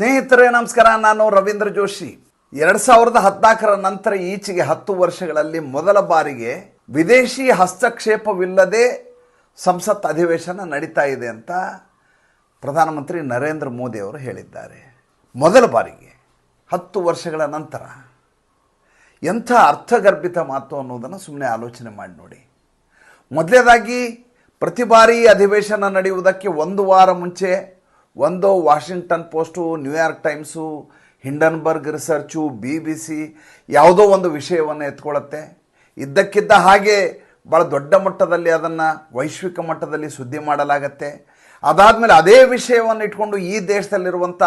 ಸ್ನೇಹಿತರೇ, ನಮಸ್ಕಾರ. ನಾನು ರವೀಂದ್ರ ಜೋಶಿ. ಎರಡು ಸಾವಿರದ ಹದಿನಾಲ್ಕರ ನಂತರ ಈಚೆಗೆ ಹತ್ತು ವರ್ಷಗಳಲ್ಲಿ ಮೊದಲ ಬಾರಿಗೆ ವಿದೇಶಿ ಹಸ್ತಕ್ಷೇಪವಿಲ್ಲದೆ ಸಂಸತ್ ಅಧಿವೇಶನ ನಡೀತಾ ಇದೆ ಅಂತ ಪ್ರಧಾನಮಂತ್ರಿ ನರೇಂದ್ರ ಮೋದಿ ಅವರು ಹೇಳಿದ್ದಾರೆ. ಮೊದಲ ಬಾರಿಗೆ, ಹತ್ತು ವರ್ಷಗಳ ನಂತರ. ಎಂಥ ಅರ್ಥಗರ್ಭಿತ ಮಾತು ಅನ್ನೋದನ್ನು ಸುಮ್ಮನೆ ಆಲೋಚನೆ ಮಾಡಿ ನೋಡಿ. ಮೊದಲೇದಾಗಿ, ಪ್ರತಿ ಬಾರಿ ಅಧಿವೇಶನ ನಡೆಯುವುದಕ್ಕೆ ಒಂದು ವಾರ ಮುಂಚೆ ಒಂದು Washington Post, New York Times, Hindenburg Research B B C ಯಾವುದೋ ಒಂದು ವಿಷಯವನ್ನು ಎತ್ಕೊಳ್ಳುತ್ತೆ. ಇದ್ದಕ್ಕಿದ್ದ ಹಾಗೆ ಭಾಳ ದೊಡ್ಡ ಮಟ್ಟದಲ್ಲಿ ಅದನ್ನು ವೈಶ್ವಿಕ ಮಟ್ಟದಲ್ಲಿ ಸುದ್ದಿ ಮಾಡಲಾಗತ್ತೆ. ಅದಾದಮೇಲೆ ಅದೇ ವಿಷಯವನ್ನು ಇಟ್ಕೊಂಡು ಈ ದೇಶದಲ್ಲಿರುವಂಥ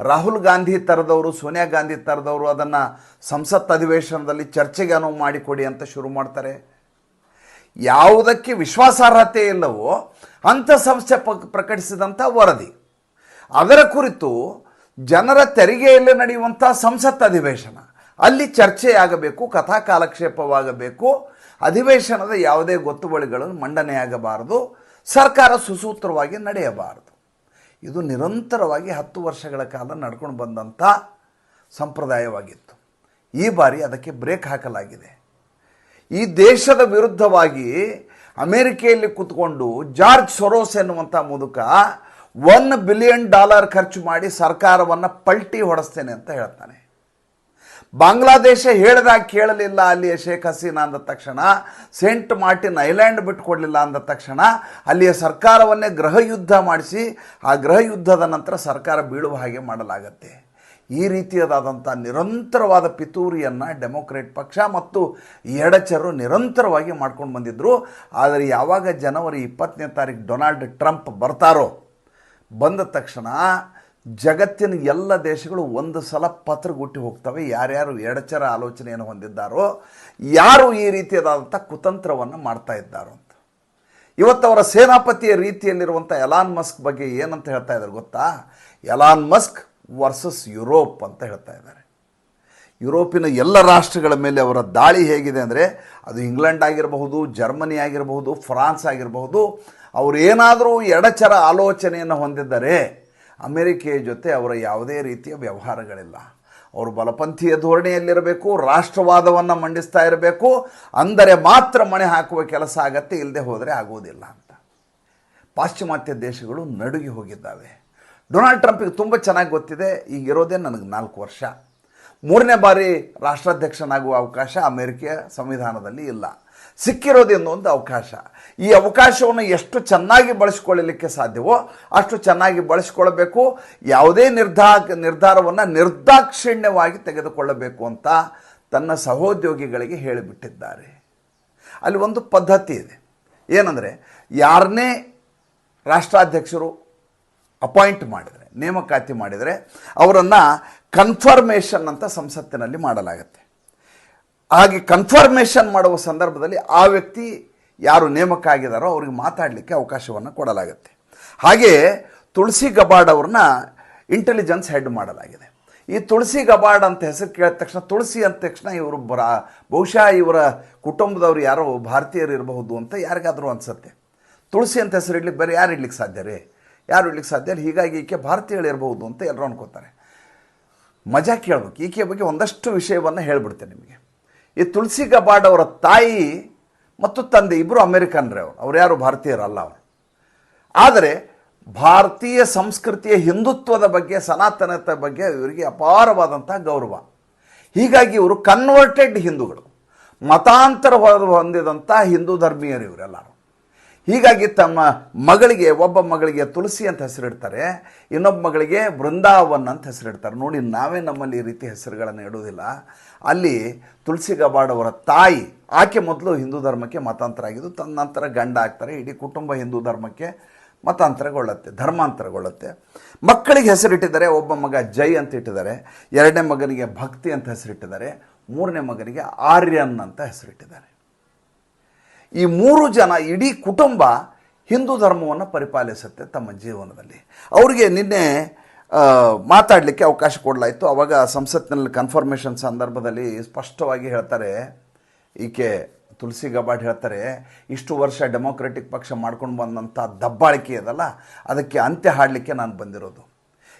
ರಾಹುಲ್ ಗಾಂಧಿ ಥರದವರು, ಸೋನಿಯಾ ಗಾಂಧಿ ಥರದವರು ಅದನ್ನು ಸಂಸತ್ ಅಧಿವೇಶನದಲ್ಲಿ ಚರ್ಚೆಗೆ ಅನುವು ಮಾಡಿಕೊಡಿ ಅಂತ ಶುರು ಮಾಡ್ತಾರೆ. ಯಾವುದಕ್ಕೆ ವಿಶ್ವಾಸಾರ್ಹತೆ ಇಲ್ಲವೋ ಅಂಥ ಸಂಸ್ಥೆ ಪ್ರಕಟಿಸಿದಂಥ ವರದಿ. ಅದರ ಕುರಿತು ಜನರ ತೆರಿಗೆಯಲ್ಲಿ ನಡೆಯುವಂಥ ಸಂಸತ್ ಅಧಿವೇಶನ. ಅಲ್ಲಿ ಚರ್ಚೆಯಾಗಬೇಕು, ಕಥಾ ಕಾಲಕ್ಷೇಪವಾಗಬೇಕು, ಅಧಿವೇಶನದ ಯಾವುದೇ ಗೊತ್ತುವಳಿಗಳು ಮಂಡನೆಯಾಗಬಾರದು, ಸರ್ಕಾರ ಸುಸೂತ್ರವಾಗಿ ನಡೆಯಬಾರದು. ಇದು ನಿರಂತರವಾಗಿ ಹತ್ತು ವರ್ಷಗಳ ಕಾಲ ನಡ್ಕೊಂಡು ಬಂದಂಥ ಸಂಪ್ರದಾಯವಾಗಿತ್ತು. ಈ ಬಾರಿ ಅದಕ್ಕೆ ಬ್ರೇಕ್ ಹಾಕಲಾಗಿದೆ. ಈ ದೇಶದ ವಿರುದ್ಧವಾಗಿ ಅಮೇರಿಕೆಯಲ್ಲಿ ಕೂತ್ಕೊಂಡು ಜಾರ್ಜ್ ಸೊರೋಸ್ ಎನ್ನುವಂಥ ಮುದುಕ ಒನ್ ಬಿಲಿಯನ್ ಡಾಲರ್ ಖರ್ಚು ಮಾಡಿ ಸರ್ಕಾರವನ್ನು ಪಲ್ಟಿ ಹೊಡೆಸ್ತೇನೆ ಅಂತ ಹೇಳ್ತಾನೆ. ಬಾಂಗ್ಲಾದೇಶ ಹೇಳಿದಾಗ ಕೇಳಲಿಲ್ಲ ಅಲ್ಲಿಯ ಶೇಖ್ ಹಸೀನಾ ಅಂದ ತಕ್ಷಣ, ಸೇಂಟ್ ಮಾರ್ಟಿನ್ ಐಲ್ಯಾಂಡ್ ಬಿಟ್ಟುಕೊಡಲಿಲ್ಲ ಅಂದ ತಕ್ಷಣ, ಅಲ್ಲಿಯ ಸರ್ಕಾರವನ್ನೇ ಗೃಹ ಯುದ್ಧ ಮಾಡಿಸಿ, ಆ ಗೃಹ ಯುದ್ಧದ ನಂತರ ಸರ್ಕಾರ ಬೀಳುವ ಹಾಗೆ ಮಾಡಲಾಗತ್ತೆ. ಈ ರೀತಿಯಾದಂಥ ನಿರಂತರವಾದ ಪಿತೂರಿಯನ್ನು ಡೆಮೊಕ್ರೇಟ್ ಪಕ್ಷ ಮತ್ತು ಎಡಚರು ನಿರಂತರವಾಗಿ ಮಾಡ್ಕೊಂಡು ಬಂದಿದ್ದರು ಆದರೆ ಯಾವಾಗ ಜನವರಿ ಇಪ್ಪತ್ತನೇ ತಾರೀಕು ಡೊನಾಲ್ಡ್ ಟ್ರಂಪ್ ಬರ್ತಾರೋ ಬಂದ ತಕ್ಷಣ ಜಗತ್ತಿನ ಎಲ್ಲ ದೇಶಗಳು ಒಂದು ಸಲ ಪತ್ರಗುಟ್ಟಿ ಹೋಗ್ತವೆ. ಯಾರ್ಯಾರು ಎಡಚರ ಆಲೋಚನೆಯನ್ನು ಹೊಂದಿದ್ದಾರೋ, ಯಾರು ಈ ರೀತಿಯಾದಂಥ ಕುತಂತ್ರವನ್ನು ಮಾಡ್ತಾ ಇದ್ದಾರೋ ಅಂತ. ಇವತ್ತು ಅವರ ಸೇನಾಪತಿಯ ರೀತಿಯಲ್ಲಿರುವಂಥ ಎಲಾನ್ ಮಸ್ಕ್ ಬಗ್ಗೆ ಏನಂತ ಹೇಳ್ತಾ ಇದ್ದಾರೆ ಗೊತ್ತಾ? ಎಲಾನ್ ಮಸ್ಕ್ ವರ್ಸಸ್ ಯುರೋಪ್ ಅಂತ ಹೇಳ್ತಾ ಇದ್ದಾರೆ. ಯುರೋಪಿನ ಎಲ್ಲ ರಾಷ್ಟ್ರಗಳ ಮೇಲೆ ಅವರ ದಾಳಿ ಹೇಗಿದೆ ಅಂದರೆ ಅದು ಇಂಗ್ಲೆಂಡ್ ಆಗಿರಬಹುದು, ಜರ್ಮನಿ ಆಗಿರಬಹುದು, ಫ್ರಾನ್ಸ್ ಆಗಿರಬಹುದು ಅವರು ಏನಾದರೂ ಎಡಚರ ಆಲೋಚನೆಯನ್ನು ಹೊಂದಿದ್ದರೆ ಅಮೆರಿಕೆಯ ಜೊತೆ ಅವರ ಯಾವುದೇ ರೀತಿಯ ವ್ಯವಹಾರಗಳಿಲ್ಲ. ಅವರು ಬಲಪಂಥೀಯ ಧೋರಣೆಯಲ್ಲಿರಬೇಕು, ರಾಷ್ಟ್ರವಾದವನ್ನು ಮಂಡಿಸ್ತಾ ಇರಬೇಕು, ಅಂದರೆ ಮಾತ್ರ ಮಣೆ ಹಾಕುವ ಕೆಲಸ ಆಗತ್ತೆ ಇಲ್ಲದೆ ಹೋದರೆ ಆಗುವುದಿಲ್ಲ ಅಂತ. ಪಾಶ್ಚಿಮಾತ್ಯ ದೇಶಗಳು ನಡುಗಿ ಹೋಗಿದ್ದಾವೆ. ಡೊನಾಲ್ಡ್ ಟ್ರಂಪಿಗೆ ತುಂಬ ಚೆನ್ನಾಗಿ ಗೊತ್ತಿದೆ, ಈಗ ಇರೋದೇ ನನಗೆ ನಾಲ್ಕು ವರ್ಷ. ಮೂರನೇ ಬಾರಿ ರಾಷ್ಟ್ರಾಧ್ಯಕ್ಷನಾಗುವ ಅವಕಾಶ ಅಮೆರಿಕೆಯ ಸಂವಿಧಾನದಲ್ಲಿ ಇಲ್ಲ. ಸಿಕ್ಕಿರೋದೆಂದು ಒಂದು ಅವಕಾಶ. ಈ ಅವಕಾಶವನ್ನು ಎಷ್ಟು ಚೆನ್ನಾಗಿ ಬಳಸಿಕೊಳ್ಳಲಿಕ್ಕೆ ಸಾಧ್ಯವೋ ಅಷ್ಟು ಚೆನ್ನಾಗಿ ಬಳಸಿಕೊಳ್ಳಬೇಕು. ಯಾವುದೇ ನಿರ್ಧಾ ನಿರ್ಧಾರವನ್ನು ನಿರ್ದಾಕ್ಷಿಣ್ಯವಾಗಿ ತೆಗೆದುಕೊಳ್ಳಬೇಕು ಅಂತ ತನ್ನ ಸಹೋದ್ಯೋಗಿಗಳಿಗೆ ಹೇಳಿಬಿಟ್ಟಿದ್ದಾರೆ. ಅಲ್ಲಿ ಒಂದು ಪದ್ಧತಿ ಇದೆ. ಏನಂದರೆ ಯಾರನ್ನೇ ರಾಷ್ಟ್ರಾಧ್ಯಕ್ಷರು ಅಪಾಯಿಂಟ್ ಮಾಡಿದರೆ, ನೇಮಕಾತಿ ಮಾಡಿದರೆ ಅವರನ್ನು ಕನ್ಫರ್ಮೇಷನ್ ಅಂತ ಸಂಸತ್ತಿನಲ್ಲಿ ಮಾಡಲಾಗುತ್ತೆ. ಹಾಗೆ ಕನ್ಫರ್ಮೇಷನ್ ಮಾಡುವ ಸಂದರ್ಭದಲ್ಲಿ ಆ ವ್ಯಕ್ತಿ ಯಾರು ನೇಮಕ ಆಗಿದ್ದಾರೋ ಅವ್ರಿಗೆ ಮಾತಾಡಲಿಕ್ಕೆ ಅವಕಾಶವನ್ನು ಕೊಡಲಾಗುತ್ತೆ. ಹಾಗೆಯೇ ತುಳಸಿ ಗಬಾಡ್ ಅವ್ರನ್ನ ಇಂಟೆಲಿಜೆನ್ಸ್ ಹೆಡ್ ಮಾಡಲಾಗಿದೆ. ಈ ತುಳಸಿ ಗಬಾಡ್ ಅಂತ ಹೆಸರು ಕೇಳಿದ ತಕ್ಷಣ, ತುಳಸಿ ಅಂದ ತಕ್ಷಣ ಇವರು ಬರ, ಬಹುಶಃ ಇವರ ಕುಟುಂಬದವರು ಯಾರೋ ಭಾರತೀಯರು ಇರಬಹುದು ಅಂತ ಯಾರಿಗಾದರೂ ಅನಿಸುತ್ತೆ. ತುಳಸಿ ಅಂತ ಹೆಸರು ಇಡ್ಲಿಕ್ಕೆ ಬೇರೆ ಯಾರು ಇಡ್ಲಿಕ್ಕೆ ಸಾಧ್ಯ ರೀ? ಯಾರು ಇಡ್ಲಿಕ್ಕೆ ಸಾಧ್ಯ ಇಲ್ಲ? ಹೀಗಾಗಿ ಈಕೆ ಭಾರತೀಯಳು ಇರಬಹುದು ಅಂತ ಎಲ್ಲರೂ ಅನ್ಕೋತಾರೆ. ಮಜಾ ಕೇಳಬೇಕು. ಈಕೆಯ ಬಗ್ಗೆ ಒಂದಷ್ಟು ವಿಷಯವನ್ನು ಹೇಳಿಬಿಡ್ತೇನೆ ನಿಮಗೆ. ಈ ತುಳಸಿ ಗಬಾಡ್ ಅವರ ತಾಯಿ ಮತ್ತು ತಂದೆ ಇಬ್ಬರು ಅಮೇರಿಕನ್ರೇ ಅವರು. ಅವ್ರು ಯಾರು? ಭಾರತೀಯರಲ್ಲ ಅವರು. ಆದರೆ ಭಾರತೀಯ ಸಂಸ್ಕೃತಿಯ ಹಿಂದುತ್ವದ ಬಗ್ಗೆ, ಸನಾತನತೆ ಬಗ್ಗೆ ಇವರಿಗೆ ಅಪಾರವಾದಂಥ ಗೌರವ. ಹೀಗಾಗಿ ಇವರು ಕನ್ವರ್ಟೆಡ್ ಹಿಂದೂಗಳು. ಮತಾಂತರ ಹೊಂದಿದಂಥ ಹಿಂದೂ ಧರ್ಮೀಯರು ಇವರೆಲ್ಲರೂ. ಹೀಗಾಗಿ ತಮ್ಮ ಮಗಳಿಗೆ, ಒಬ್ಬ ಮಗಳಿಗೆ ತುಳಸಿ ಅಂತ ಹೆಸರಿಡ್ತಾರೆ, ಇನ್ನೊಬ್ಬ ಮಗಳಿಗೆ ಬೃಂದಾವನ್ ಅಂತ ಹೆಸರಿಡ್ತಾರೆ. ನೋಡಿ, ನಾವೇ ನಮ್ಮಲ್ಲಿ ಈ ರೀತಿ ಹೆಸರುಗಳನ್ನು ಇಡೋದಿಲ್ಲ ಅಲ್ಲಿ ತುಳಸಿ ಗಬಾಡವರ ತಾಯಿ, ಆಕೆ ಮೊದಲು ಹಿಂದೂ ಧರ್ಮಕ್ಕೆ ಮತಾಂತರ ಆಗಿದ್ದು ತದನಂತರ ಗಂಡ ಆಗ್ತಾರೆ, ಇಡೀ ಕುಟುಂಬ ಹಿಂದೂ ಧರ್ಮಕ್ಕೆ ಮತಾಂತರಗೊಳ್ಳುತ್ತೆ, ಧರ್ಮಾಂತರಗೊಳ್ಳುತ್ತೆ. ಮಕ್ಕಳಿಗೆ ಹೆಸರಿಟ್ಟಿದ್ದಾರೆ, ಒಬ್ಬ ಮಗ ಜೈ ಅಂತ ಇಟ್ಟಿದ್ದಾರೆ, ಎರಡನೇ ಮಗನಿಗೆ ಭಕ್ತಿ ಅಂತ ಹೆಸರಿಟ್ಟಿದ್ದಾರೆ, ಮೂರನೇ ಮಗನಿಗೆ ಆರ್ಯನ್ ಅಂತ ಹೆಸರಿಟ್ಟಿದ್ದಾರೆ. ಈ ಮೂರು ಜನ ಇಡೀ ಕುಟುಂಬ ಹಿಂದೂ ಧರ್ಮವನ್ನು ಪರಿಪಾಲಿಸುತ್ತೆ ತಮ್ಮ ಜೀವನದಲ್ಲಿ. ಅವರಿಗೆ ನಿನ್ನೆ ಮಾತಾಡಲಿಕ್ಕೆ ಅವಕಾಶ ಕೊಡಲಾಯಿತು. ಅವಾಗ ಸಂಸತ್ತಿನಲ್ಲಿ ಕನ್ಫರ್ಮೇಷನ್ ಸಂದರ್ಭದಲ್ಲಿ ಸ್ಪಷ್ಟವಾಗಿ ಹೇಳ್ತಾರೆ, ಈಕೆ ತುಳಸಿ ಗಬಾಡ್ ಹೇಳ್ತಾರೆ, ಇಷ್ಟು ವರ್ಷ ಡೆಮೋಕ್ರೆಟಿಕ್ ಪಕ್ಷ ಮಾಡ್ಕೊಂಡು ಬಂದಂಥ ದಬ್ಬಾಳಿಕೆ ಇದಲ್ಲ, ಅದಕ್ಕೆ ಅಂತ್ಯ ಹಾಡಲಿಕ್ಕೆ ನಾನು ಬಂದಿರೋದು.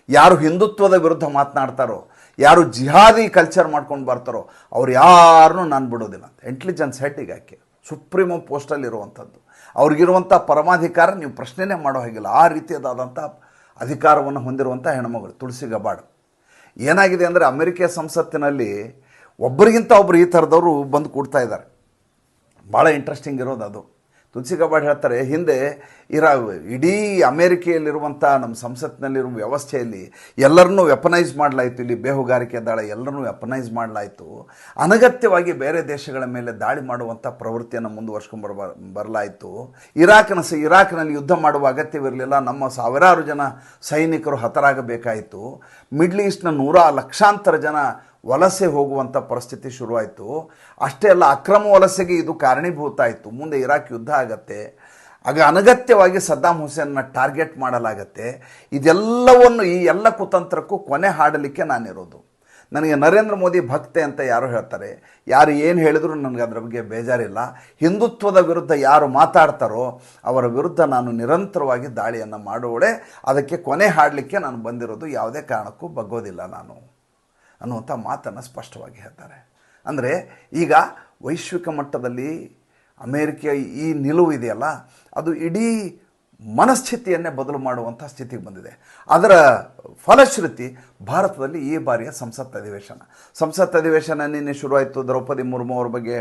ಯಾರು ಹಿಂದುತ್ವದ ವಿರುದ್ಧ ಮಾತನಾಡ್ತಾರೋ, ಯಾರು ಜಿಹಾದಿ ಕಲ್ಚರ್ ಮಾಡ್ಕೊಂಡು ಬರ್ತಾರೋ, ಅವ್ರು ಯಾರನ್ನೂ ನಾನು ಬಿಡೋದಿಲ್ಲ ಇಂಟೆಲಿಜೆನ್ಸ್ ಹೆಟ್ಟಿಗೆ ಆಕೆ. ಸುಪ್ರೀಮೋ ಪೋಸ್ಟಲ್ಲಿರುವಂಥದ್ದು. ಅವ್ರಿಗಿರುವಂಥ ಪರಮಾಧಿಕಾರ ನೀವು ಪ್ರಶ್ನೆನೇ ಮಾಡೋ ಹಾಗಿಲ್ಲ. ಆ ರೀತಿಯದಾದಂಥ ಅಧಿಕಾರವನ್ನು ಹೊಂದಿರುವಂಥ ಹೆಣ್ಮಗಳು ತುಳಸಿ ಗಬಾಡ್. ಏನಾಗಿದೆ ಅಂದರೆ ಅಮೆರಿಕ ಸಂಸತ್ತಿನಲ್ಲಿ ಒಬ್ಬರಿಗಿಂತ ಒಬ್ಬರು ಈ ಥರದವರು ಬಂದು ಕೂಡ್ತಾ ಇದ್ದಾರೆ. ಭಾಳ ಇಂಟ್ರೆಸ್ಟಿಂಗ್ ಇರೋದು ಅದು. ತುಳಸಿ ಕಬಾಡ್ ಹೇಳ್ತಾರೆ, ಹಿಂದೆ ಇರ ಇಡೀ ಅಮೇರಿಕೆಯಲ್ಲಿರುವಂಥ ನಮ್ಮ ಸಂಸತ್ತಿನಲ್ಲಿರುವ ವ್ಯವಸ್ಥೆಯಲ್ಲಿ ಎಲ್ಲರನ್ನೂ ವೆಪನೈಸ್ ಮಾಡಲಾಯಿತು. ಇಲ್ಲಿ ಬೇಹುಗಾರಿಕೆ ದಾಳ ಎಲ್ಲರನ್ನೂ ವೆಪನೈಸ್ ಮಾಡಲಾಯಿತು. ಅನಗತ್ಯವಾಗಿ ಬೇರೆ ದೇಶಗಳ ಮೇಲೆ ದಾಳಿ ಮಾಡುವಂಥ ಪ್ರವೃತ್ತಿಯನ್ನು ಮುಂದುವರ್ಸ್ಕೊಂಡು ಬರ ಬರಲಾಯಿತು. ಇರಾಕ್ನ ಸ, ಇರಾಕ್ನಲ್ಲಿ ಯುದ್ಧ ಮಾಡುವ ಅಗತ್ಯವಿರಲಿಲ್ಲ. ನಮ್ಮ ಸಾವಿರಾರು ಜನ ಸೈನಿಕರು ಹತರಾಗಬೇಕಾಯಿತು. ಮಿಡ್ಲ್ ಈಸ್ಟ್ನ ನೂರ ಲಕ್ಷಾಂತರ ಜನ ವಲಸೆ ಹೋಗುವಂಥ ಪರಿಸ್ಥಿತಿ ಶುರುವಾಯಿತು. ಅಷ್ಟೇ ಅಲ್ಲ, ಅಕ್ರಮ ವಲಸೆಗೆ ಇದು ಕಾರಣೀಭೂತ ಆಯಿತು ಮುಂದೆ ಇರಾಕ್ ಯುದ್ಧ ಆಗತ್ತೆ. ಆಗ ಅನಗತ್ಯವಾಗಿ ಸದ್ದಾಮ್ ಹುಸೇನ್ನ ಟಾರ್ಗೆಟ್ ಮಾಡಲಾಗತ್ತೆ. ಇದೆಲ್ಲವನ್ನು ಈ ಎಲ್ಲ ಕುತಂತ್ರಕ್ಕೂ ಕೊನೆ ಹಾಡಲಿಕ್ಕೆ ನಾನಿರೋದು. ನನಗೆ ನರೇಂದ್ರ ಮೋದಿ ಭಕ್ತೆ ಅಂತ ಯಾರು ಹೇಳ್ತಾರೆ. ಯಾರು ಏನು ಹೇಳಿದ್ರು ನನಗೆ ಅದರ ಬಗ್ಗೆ ಬೇಜಾರಿಲ್ಲ. ಹಿಂದುತ್ವದ ವಿರುದ್ಧ ಯಾರು ಮಾತಾಡ್ತಾರೋ ಅವರ ವಿರುದ್ಧ ನಾನು ನಿರಂತರವಾಗಿ ದಾಳಿಯನ್ನು ಮಾಡುವಳೆ. ಅದಕ್ಕೆ ಕೊನೆ ಹಾಡಲಿಕ್ಕೆ ನಾನು ಬಂದಿರೋದು ಯಾವುದೇ ಕಾರಣಕ್ಕೂ ಬಗ್ಗೋದಿಲ್ಲ ನಾನು. ಅನ್ನುವಂಥ ಮಾತನ್ನು ಸ್ಪಷ್ಟವಾಗಿ ಹೇಳ್ತಾರೆ. ಅಂದರೆ ಈಗ ವೈಶ್ವಿಕ ಮಟ್ಟದಲ್ಲಿ ಅಮೇರಿಕ ಈ ನಿಲುವು ಇದೆಯಲ್ಲ, ಅದು ಇಡೀ ಮನಸ್ಥಿತಿಯನ್ನೇ ಬದಲು ಮಾಡುವಂಥ ಸ್ಥಿತಿಗೆ ಬಂದಿದೆ. ಅದರ ಫಲಶ್ರುತಿ ಭಾರತದಲ್ಲಿ ಈ ಬಾರಿಯ ಸಂಸತ್ ಅಧಿವೇಶನ. ಸಂಸತ್ ಅಧಿವೇಶನ ನಿನ್ನೆ ಶುರುವಾಯಿತು. ದ್ರೌಪದಿ ಮುರ್ಮು ಅವ್ರ ಬಗ್ಗೆ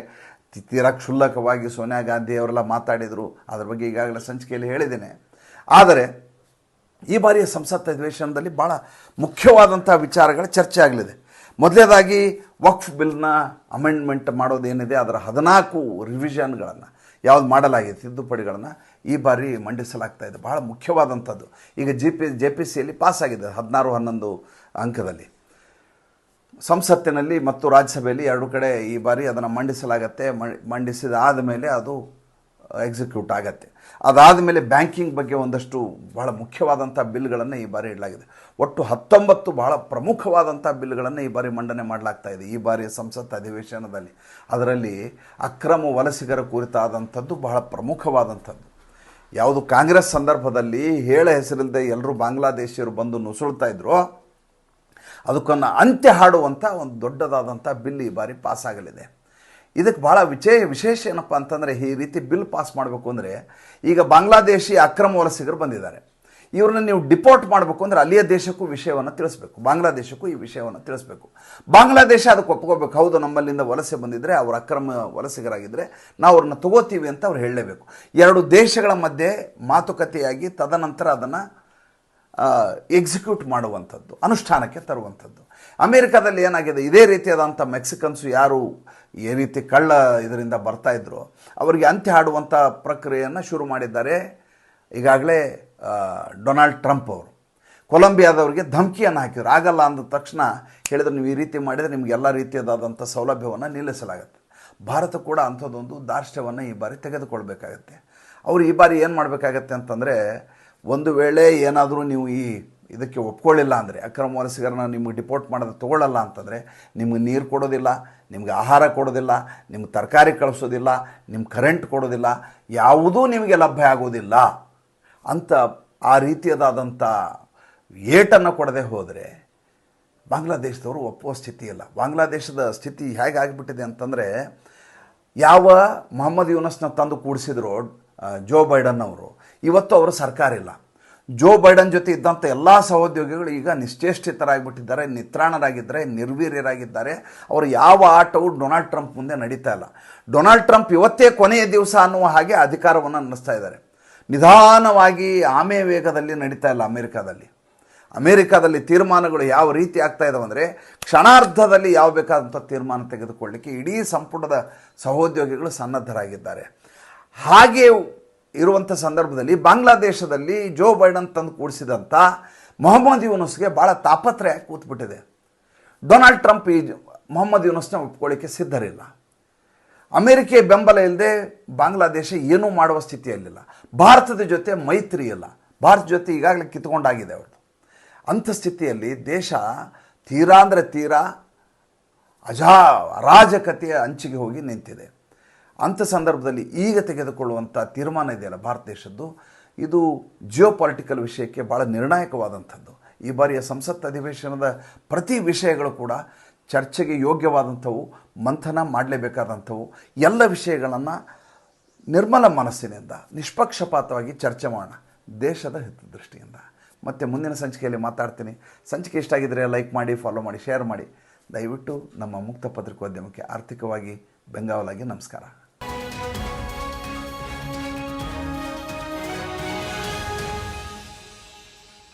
ತೀರಾ ಕ್ಷುಲ್ಲಕವಾಗಿ ಸೋನಿಯಾ ಗಾಂಧಿ ಅವರೆಲ್ಲ ಮಾತಾಡಿದರು. ಅದ್ರ ಬಗ್ಗೆ ಈಗಾಗಲೇ ಸಂಚಿಕೆಯಲ್ಲಿ ಹೇಳಿದ್ದೇನೆ. ಆದರೆ ಈ ಬಾರಿಯ ಸಂಸತ್ ಅಧಿವೇಶನದಲ್ಲಿ ಭಾಳ ಮುಖ್ಯವಾದಂಥ ವಿಚಾರಗಳ ಚರ್ಚೆ ಆಗಲಿದೆ. ಮೊದಲನೇದಾಗಿ ವಕ್ಫ್ ಬಿಲ್ನ ಅಮೆಂಡ್ಮೆಂಟ್ ಮಾಡೋದೇನಿದೆ, ಅದರ ಹದಿನಾಲ್ಕು ರಿವಿಷನ್ಗಳನ್ನು, ಯಾವ್ದು ಮಾಡಲಾಗಿದೆ, ತಿದ್ದುಪಡಿಗಳನ್ನು ಈ ಬಾರಿ ಮಂಡಿಸಲಾಗ್ತಾ ಇದೆ. ಬಹಳ ಮುಖ್ಯವಾದಂಥದ್ದು. ಈಗ ಜಿ ಪಿ, ಜೆ ಪಿ ಸಿಯಲ್ಲಿ ಪಾಸಾಗಿದೆ, ಹದಿನಾರು, ಹನ್ನೊಂದು ಅಂಕದಲ್ಲಿ. ಸಂಸತ್ತಿನಲ್ಲಿ ಮತ್ತು ರಾಜ್ಯಸಭೆಯಲ್ಲಿ ಎರಡು ಕಡೆ ಈ ಬಾರಿ ಅದನ್ನು ಮಂಡಿಸಲಾಗತ್ತೆ. ಮಂಡಿಸಿದ ಆದಮೇಲೆ ಅದು ಎಕ್ಸಿಕ್ಯೂಟ್ ಆಗತ್ತೆ. ಅದಾದ ಮೇಲೆ ಬ್ಯಾಂಕಿಂಗ್ ಬಗ್ಗೆ ಒಂದಷ್ಟು ಬಹಳ ಮುಖ್ಯವಾದಂಥ ಬಿಲ್ಗಳನ್ನು ಈ ಬಾರಿ ಇಡಲಾಗಿದೆ. ಒಟ್ಟು ಹತ್ತೊಂಬತ್ತು ಬಹಳ ಪ್ರಮುಖವಾದಂಥ ಬಿಲ್ಗಳನ್ನು ಈ ಬಾರಿ ಮಂಡನೆ ಮಾಡಲಾಗ್ತಾ ಇದೆ. ಈ ಬಾರಿ ಸಂಸತ್ ಅಧಿವೇಶನದಲ್ಲಿ. ಅದರಲ್ಲಿ ಅಕ್ರಮ ವಲಸಿಗರ ಕುರಿತಾದಂಥದ್ದು ಬಹಳ ಪ್ರಮುಖವಾದಂಥದ್ದು. ಯಾವುದು ಕಾಂಗ್ರೆಸ್ ಸಂದರ್ಭದಲ್ಲಿ ಹೇಳ ಹೆಸರಿಲ್ಲದೆ ಎಲ್ಲರೂ ಬಾಂಗ್ಲಾದೇಶಿಯರು ಬಂದು ನುಸುಳ್ತಾ ಇದ್ರು. ಅದಕ್ಕನ್ನು ಅಂತ್ಯ ಹಾಡುವಂಥ ಒಂದು ದೊಡ್ಡದಾದಂಥ ಬಿಲ್ ಈ ಬಾರಿ ಪಾಸ್ ಆಗಲಿದೆ ಇದಕ್ಕೆ ಭಾಳ ವಿಚೇಯ ವಿಶೇಷ ಏನಪ್ಪ ಅಂತಂದರೆ ಈ ರೀತಿ ಬಿಲ್ ಪಾಸ್ ಮಾಡಬೇಕು ಅಂದರೆ ಈಗ ಬಾಂಗ್ಲಾದೇಶಿ ಅಕ್ರಮ ವಲಸಿಗರು ಬಂದಿದ್ದಾರೆ. ಇವ್ರನ್ನ ನೀವು ಡಿಪೋರ್ಟ್ ಮಾಡಬೇಕು ಅಂದರೆ ಅಲ್ಲಿಯ ದೇಶಕ್ಕೂ ವಿಷಯವನ್ನು ತಿಳಿಸ್ಬೇಕು. ಬಾಂಗ್ಲಾದೇಶಕ್ಕೂ ಈ ವಿಷಯವನ್ನು ತಿಳಿಸ್ಬೇಕು. ಬಾಂಗ್ಲಾದೇಶ ಅದಕ್ಕೆ ಒಪ್ಕೋಬೇಕು. ಹೌದು, ನಮ್ಮಲ್ಲಿಂದ ವಲಸೆ ಬಂದಿದ್ದರೆ ಅವರು ಅಕ್ರಮ ವಲಸಿಗರಾಗಿದ್ದರೆ ನಾವು ಅವ್ರನ್ನ ತಗೋತೀವಿ ಅಂತ ಅವ್ರು ಹೇಳಲೇಬೇಕು. ಎರಡು ದೇಶಗಳ ಮಧ್ಯೆ ಮಾತುಕತೆಯಾಗಿ ತದನಂತರ ಅದನ್ನು ಎಕ್ಸಿಕ್ಯೂಟ್ ಮಾಡುವಂಥದ್ದು, ಅನುಷ್ಠಾನಕ್ಕೆ ತರುವಂಥದ್ದು. ಅಮೇರಿಕಾದಲ್ಲಿ ಏನಾಗಿದೆ? ಇದೇ ರೀತಿಯಾದಂಥ ಮೆಕ್ಸಿಕನ್ಸು ಯಾರು ಈ ರೀತಿ ಕಳ್ಳ ಇದರಿಂದ ಬರ್ತಾ ಇದ್ರು. ಅವರಿಗೆ ಅಂತ್ಯ ಹಾಡುವಂಥ ಪ್ರಕ್ರಿಯೆಯನ್ನು ಶುರು ಮಾಡಿದ್ದಾರೆ. ಈಗಾಗಲೇ ಡೊನಾಲ್ಡ್ ಟ್ರಂಪ್ ಅವರು. ಕೊಲಂಬಿಯಾದವರಿಗೆ ಧಮಕಿಯನ್ನು ಹಾಕಿದ್ರು. ಆಗಲ್ಲ ಅಂದ ತಕ್ಷಣ ಹೇಳಿದ್ರೆ, ನೀವು ಈ ರೀತಿ ಮಾಡಿದರೆ ನಿಮ್ಗೆ ಎಲ್ಲ ರೀತಿಯಾದಂಥ ಸೌಲಭ್ಯವನ್ನು ನಿಲ್ಲಿಸಲಾಗುತ್ತೆ. ಭಾರತ ಕೂಡ ಅಂಥದ್ದೊಂದು ದಾರ್ಷ್ಟ್ಯವನ್ನು ಈ ಬಾರಿ ತೆಗೆದುಕೊಳ್ಬೇಕಾಗತ್ತೆ. ಅವರು ಈ ಬಾರಿ ಏನು ಮಾಡಬೇಕಾಗತ್ತೆ ಅಂತಂದರೆ, ಒಂದು ವೇಳೆ ಏನಾದರೂ ನೀವು ಈ ಇದಕ್ಕೆ ಒಪ್ಕೊಳ್ಳಿಲ್ಲ ಅಂದರೆ, ಅಕ್ರಮ ವಲಸಿಗರನ್ನ ನಿಮಗೆ ಡಿಪೋರ್ಟ್ ಮಾಡೋದು ತೊಗೊಳ್ಳಲ್ಲ ಅಂತಂದರೆ, ನಿಮ್ಗೆ ನೀರು ಕೊಡೋದಿಲ್ಲ, ನಿಮ್ಗೆ ಆಹಾರ ಕೊಡೋದಿಲ್ಲ, ನಿಮ್ಗೆ ತರಕಾರಿ ಕಳಿಸೋದಿಲ್ಲ ನಿಮ್ಮ ಕರೆಂಟ್ ಕೊಡೋದಿಲ್ಲ, ಯಾವುದೂ ನಿಮಗೆ ಲಭ್ಯ ಆಗೋದಿಲ್ಲ ಅಂತ ಆ ರೀತಿಯದಾದಂಥ ಏಟನ್ನು ಕೊಡದೆ ಹೋದರೆ ಬಾಂಗ್ಲಾದೇಶದವರು ಒಪ್ಪುವ ಸ್ಥಿತಿ ಇಲ್ಲ. ಬಾಂಗ್ಲಾದೇಶದ ಸ್ಥಿತಿ ಹೇಗಾಗಿಬಿಟ್ಟಿದೆ ಅಂತಂದರೆ, ಯಾವ ಮೊಹಮ್ಮದ್ ಯೂನಸ್ನ ತಂದು ಕೂಡಿಸಿದ್ರು ಜೋ ಬೈಡನ್ ಅವರು, ಇವತ್ತು ಅವರು ಸರ್ಕಾರ ಇಲ್ಲ. ಜೋ ಬೈಡನ್ ಜೊತೆ ಇದ್ದಂಥ ಎಲ್ಲ ಸಹೋದ್ಯೋಗಿಗಳು ಈಗ ನಿಶ್ಚೇಷ್ಟಿತರಾಗಿಬಿಟ್ಟಿದ್ದಾರೆ, ನಿತ್ರಾಣರಾಗಿದ್ದಾರೆ, ನಿರ್ವೀರ್ಯರಾಗಿದ್ದಾರೆ. ಅವರು ಯಾವ ಆಟವು ಡೊನಾಲ್ಡ್ ಟ್ರಂಪ್ ಮುಂದೆ ನಡೀತಾ ಇಲ್ಲ. ಡೊನಾಲ್ಡ್ ಟ್ರಂಪ್ ಇವತ್ತೇ ಕೊನೆಯ ದಿವಸ ಅನ್ನುವ ಹಾಗೆ ಅಧಿಕಾರವನ್ನು ನಡೆಸ್ತಾ ಇದ್ದಾರೆ. ನಿಧಾನವಾಗಿ ಆಮೆ ವೇಗದಲ್ಲಿ ನಡೀತಾ ಇಲ್ಲ ಅಮೆರಿಕಾದಲ್ಲಿ. ಅಮೆರಿಕಾದಲ್ಲಿ ತೀರ್ಮಾನಗಳು ಯಾವ ರೀತಿ ಆಗ್ತಾ ಇದಾವೆ ಅಂದರೆ ಕ್ಷಣಾರ್ಧದಲ್ಲಿ ಯಾವ ಬೇಕಾದಂಥ ತೀರ್ಮಾನ ತೆಗೆದುಕೊಳ್ಳಿಕ್ಕೆ ಇಡೀ ಸಂಪುಟದ ಸಹೋದ್ಯೋಗಿಗಳು ಸನ್ನದ್ಧರಾಗಿದ್ದಾರೆ. ಹಾಗೆ ಇರುವಂಥ ಸಂದರ್ಭದಲ್ಲಿ ಬಾಂಗ್ಲಾದೇಶದಲ್ಲಿ ಜೋ ಬೈಡನ್ ತಂದು ಕೂಡಿಸಿದಂಥ ಮೊಹಮ್ಮದ್ ಯೂನುಸ್ಗೆ ಭಾಳ ತಾಪತ್ರಯ ಕೂತ್ಬಿಟ್ಟಿದೆ. ಡೊನಾಲ್ಡ್ ಟ್ರಂಪ್ ಈ ಮೊಹಮ್ಮದ್ ಯೂನುಸ್ನ ಒಪ್ಕೊಳ್ಳಿಕ್ಕೆ ಸಿದ್ಧರಿಲ್ಲ. ಅಮೆರಿಕೆ ಬೆಂಬಲ ಇಲ್ಲದೆ ಬಾಂಗ್ಲಾದೇಶ ಏನೂ ಮಾಡುವ ಸ್ಥಿತಿಯಲ್ಲಿಲ್ಲ ಭಾರತದ ಜೊತೆ ಮೈತ್ರಿ ಇಲ್ಲ. ಭಾರತ ಜೊತೆ ಈಗಾಗಲೇ ಕಿತ್ಕೊಂಡಾಗಿದೆ ಅವ್ರದ್ದು ಅಂಥ ಸ್ಥಿತಿಯಲ್ಲಿ ದೇಶ ತೀರಾ ಅಂದರೆ ತೀರಾ ಅಜಾ ಅರಾಜಕತೆಯ ಅಂಚಿಗೆ ಹೋಗಿ ನಿಂತಿದೆ. ಅಂಥ ಸಂದರ್ಭದಲ್ಲಿ ಈಗ ತೆಗೆದುಕೊಳ್ಳುವಂಥ ತೀರ್ಮಾನ ಇದೆಯಲ್ಲ ಭಾರತ ದೇಶದ್ದು? ಇದು ಜಿಯೋ ಪೊಲಿಟಿಕಲ್ ವಿಷಯಕ್ಕೆ ಭಾಳ ನಿರ್ಣಾಯಕವಾದಂಥದ್ದು. ಈ ಬಾರಿಯ ಸಂಸತ್ ಅಧಿವೇಶನದ ಪ್ರತಿ ವಿಷಯಗಳು ಕೂಡ ಚರ್ಚೆಗೆ ಯೋಗ್ಯವಾದಂಥವು, ಮಂಥನ ಮಾಡಲೇಬೇಕಾದಂಥವು, ಎಲ್ಲ ವಿಷಯಗಳನ್ನು ನಿರ್ಮಲ ಮನಸ್ಸಿನಿಂದ, ನಿಷ್ಪಕ್ಷಪಾತವಾಗಿ ಚರ್ಚೆ ಮಾಡೋಣ ದೇಶದ ಹಿತದೃಷ್ಟಿಯಿಂದ. ಮತ್ತು ಮುಂದಿನ ಸಂಚಿಕೆಯಲ್ಲಿ ಮಾತಾಡ್ತೀನಿ. ಸಂಚಿಕೆ ಇಷ್ಟ ಆಗಿದ್ದರೆ ಲೈಕ್ ಮಾಡಿ ಫಾಲೋ ಮಾಡಿ ಶೇರ್ ಮಾಡಿ. ದಯವಿಟ್ಟು ನಮ್ಮ ಮುಕ್ತ ಪತ್ರಿಕೋದ್ಯಮಕ್ಕೆ ಆರ್ಥಿಕವಾಗಿ ಬೆಂಗಾವಲಾಗಿ ನಮಸ್ಕಾರ.